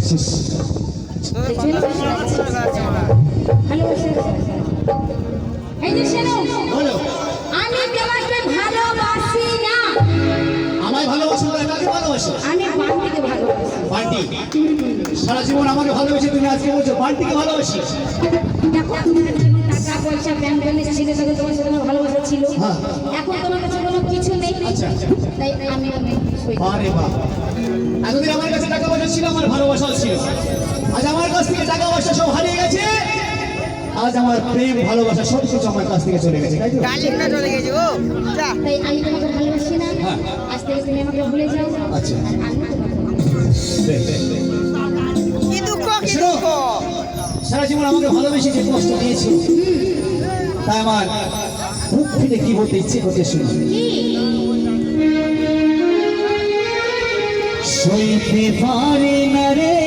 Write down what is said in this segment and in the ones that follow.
শেষ ভালোবাসা এই যে শোনো বলো আমি তোমাকে ভালোবাসি না আমায় ভালোবাসো না কাকে ভালোবাসো? আমি বান্টিকে ভালোবাসি। বান্টি সারা জীবন আমাকে ভালোবেসে তুমি আজকে বলছো বান্টিকে ভালোবাসি? টাকা পয়সা ব্যাংক ব্যালেন্স ছিল তখন তোমার সাথে ভালোবাসা ছিল। হ্যাঁ। এখন তোমার কাছে কোনো আচ্ছা। তাই আমি আমি আরে বাহ এতদিন আমার কাছে টাকা পয়সা ছিল আমার ভালোবাসাও ছিল। আজ আমার কাছ থেকে টাকা পয়সা সব হারিয়ে গেছে। আজ আমার প্রেম ভালোবাসা সব কিছু আমার কাছ থেকে চলে গেছে তাই তো? চলে গেছে ও তাই আমি তোমাকে ভালোবাসি না। আজ থেকে তুমি আমাকে ভুলে যাও। আচ্ছা। আর আমি তোমাকে ভালোবাসি। বেশ, বেশ, বেশ। কি দুঃখ কি দুঃখ। সারা জীবন আমাকে ভালোবেসে যে কষ্ট দিয়েছি তাই আমার বুক ফিরে কি বলতে ইচ্ছে করতে শুনো। সইতে পারি না রে।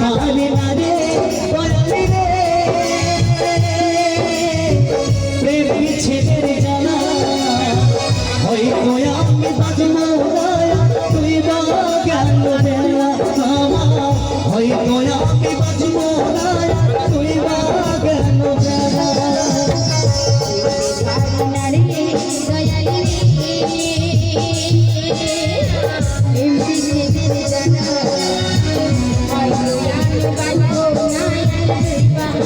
পারে না রে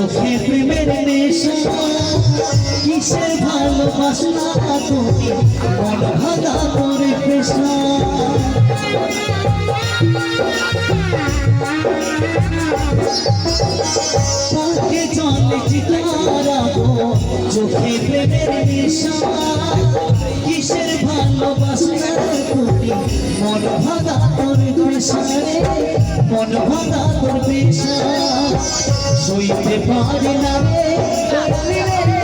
চোখে প্রেমের নেশা। কিসের ভালোবাসনা তুমি? মন করে পেশা কে চলেছি তারা চোখে প্রেমের নেশা। কিসের ভালোবাসনা তুমি? মন ভাগা করে পেশা রে মন ভাঙা তোর পেশা সইতে পারি না রে।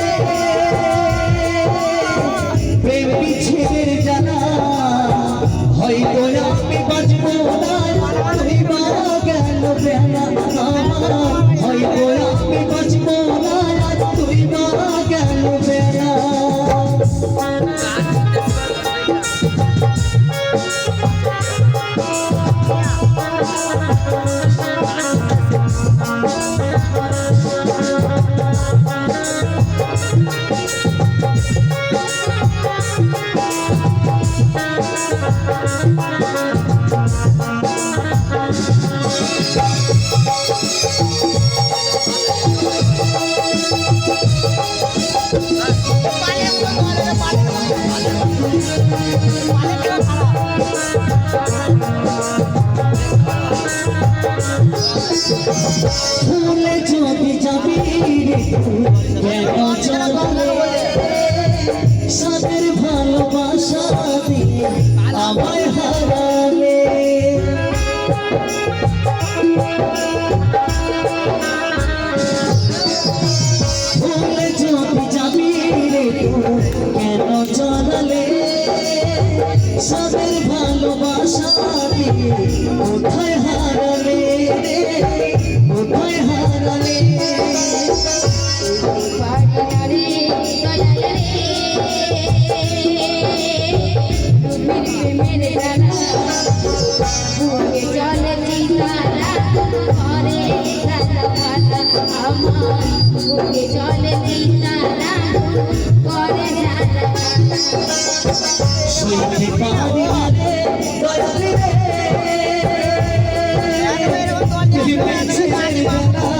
完了，知道他了。কোথায় হারালে কোথায় হারালে মেরে জানা চলে চিন্তারা ঘরে রাজা ভালা আমার ঘুরে চলে চিন্তারা ঘরে রাজা ভালা শুনতে পারি